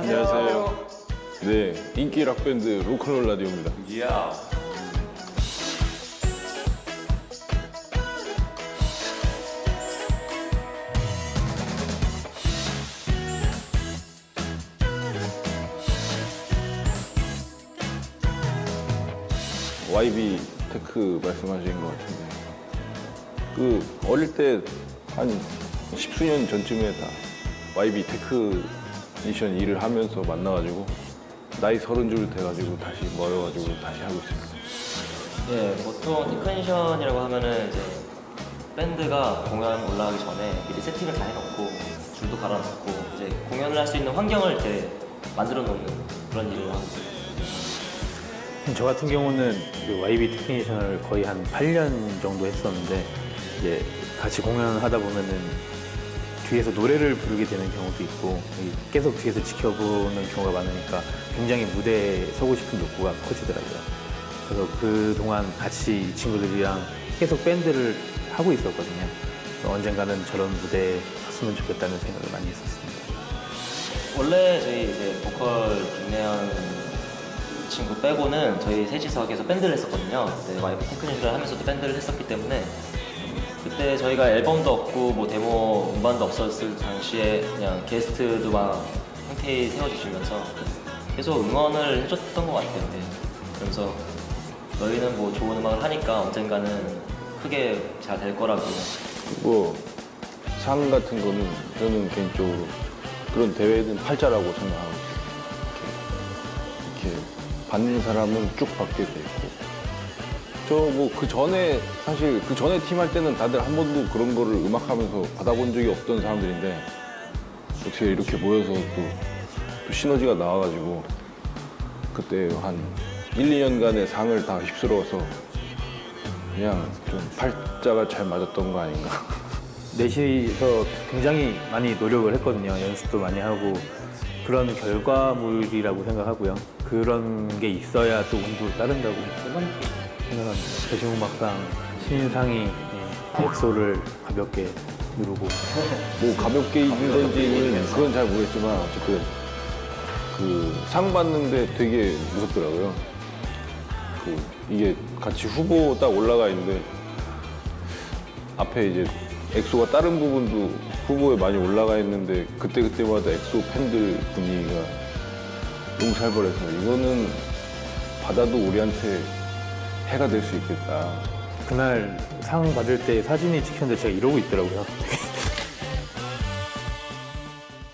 안녕하세요. 네, 인기 락밴드 로큰롤 라디오입니다. YB 테크 말씀하신 것 같은데 그 어릴 때 한 십수년 전쯤에 다 YB 테크 니션 일을 하면서 만나가지고 나이 서른 줄 돼가지고 다시 모여가지고 다시 하고 있습니다. 예, 보통 테크니션이라고 하면은 이제 밴드가 공연 올라가기 전에 미리 세팅을 다 해놓고 줄도 갈아놓고 이제 공연을 할 수 있는 환경을 이제 만들어 놓는 그런 일을 하고 있어요. 저 같은 경우는 그 YB 테크니션을 거의 한 8년 정도 했었는데 이제 같이 공연을 하다 보면은 뒤에서 노래를 부르게 되는 경우도 있고 이 계속 뒤에서 지켜보는 경우가 많으니까 굉장히 무대에 서고 싶은 욕구가 커지더라고요. 그래서 그 동안 같이 이 친구들이랑 계속 밴드를 하고 있었거든요. 언젠가는 저런 무대에 섰으면 좋겠다는 생각을 많이 했었습니다. 원래 저희 이제 보컬 김래현 친구 빼고는 저희 셋이서 계속 밴드를 했었거든요. 와이프 테크니션을 하면서도 밴드를 했었기 때문에 그때 저희가 앨범도 없고 뭐 데모 음반도 없었을 당시에 그냥 게스트도 막 흔쾌히 세워주시면서 계속 응원을 해줬던 것 같아요. 네. 그러면서 너희는 뭐 좋은 음악을 하니까 언젠가는 크게 잘 될 거라고 뭐상 같은 거는 저는 개인적으로 그런 대회는 팔자라고 생각하고 이렇게, 이렇게 받는 사람은 쭉 받게 돼 있고 저 뭐 그 전에 사실 그 전에 팀 할 때는 다들 한 번도 그런 거를 음악하면서 받아본 적이 없던 사람들인데 어떻게 이렇게 모여서 또, 또 시너지가 나와가지고 그때 한 1, 2년간의 상을 다 휩쓸어서 그냥 좀 팔자가 잘 맞았던 거 아닌가. 넷이서 굉장히 많이 노력을 했거든요. 연습도 많이 하고 그런 결과물이라고 생각하고요. 그런 게 있어야 또 운도 따른다고 생각합니다. 대중음악상 신인상이 예, 엑소를 가볍게 누르고 뭐 가볍게 입은 건지는 그건 잘 모르겠지만 어쨌든 그 상 받는데 되게 무섭더라고요. 그 이게 같이 후보 딱 올라가 있는데 앞에 이제 엑소가 다른 부분도 후보에 많이 올라가 있는데 그때 그때마다 엑소 팬들 분위기가 너무 살벌해서 이거는 받아도 우리한테 해가 될 수 있겠다. 그날 상 받을 때 사진이 찍혔는데 제가 이러고 있더라고요.